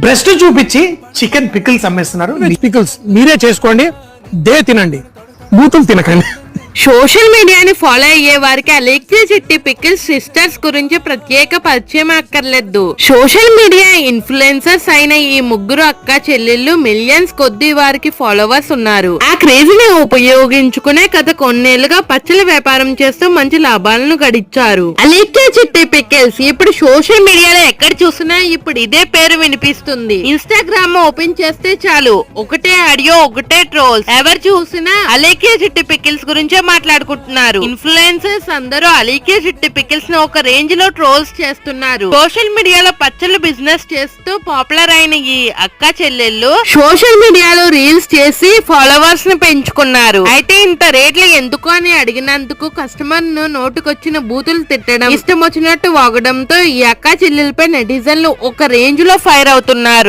Breast చూపించి chicken pickles అమ్మేస్తున్నారు. Pickles మీరే చేసుకోండి దే తినండి. బూతులు తినకండి. సోషల్ మీడియాని ఫాలో అయ్యే వారికి అలెక్సా చిట్టి పికిల్ సిస్టర్స్ గురించి ప్రత్యేక పరిచయం అక్కర్లేదు. సోషల్ మీడియా ఇన్ఫ్లుయెన్సర్స్ అయిన ఈ ముగ్గురు అక్క చెల్లెళ్ళు మిలియన్స్ కొద్ది వారికి ఫాలోవర్స్ ఉన్నారు. ఆ క్రేజ్ని ఉపయోగించుకునే గత కొన్నేళ్ళుగా పచ్చల వ్యాపారం చేస్తూ మంచి లాభాలను గడించారు. అలెక్సా చిట్టి పికిల్స్ ఇప్పుడు సోషల్ మీడియాలో ఎక్కడ చూసినా ఇప్పుడు ఇదే పేరు వినిపిస్తుంది. ఇన్స్టాగ్రామ్ ఓపెన్ చేస్తే చాలు. ఒకటే ఆడియో ఒకటే ట్రోల్స్. ఎవరు చూసినా అలేకే చిట్టి పికిల్స్ గురించే మాట్లాడుకుంటున్నారు. ఇన్ఫ్లుయెన్సర్స్ అందరూ అలీకే చిట్టి పికిల్స్ని ఒక రేంజ్లో ట్రోల్స్ చేస్తున్నారు. సోషల్ మీడియాలో పచ్చళ్ళు బిజినెస్ చేస్తూ పాపులర్ అయిన ఈ అక్క చెల్లెళ్ళు సోషల్ మీడియాలో రీల్స్ చేసి ఫాలోవర్స్ని పెంచుకున్నారు. అయితే ఇంత రేట్లు ఎందుకు అని అడిగినందుకు కస్టమర్ను నోటుకొచ్చిన బూతులు తిట్టడం ఇష్టం వచ్చినట్టు వాగడంతో ఈ అక్క చెల్లెలపై నెటిజన్లు ఒక రేంజ్లో ఫైర్ అవుతున్నారు.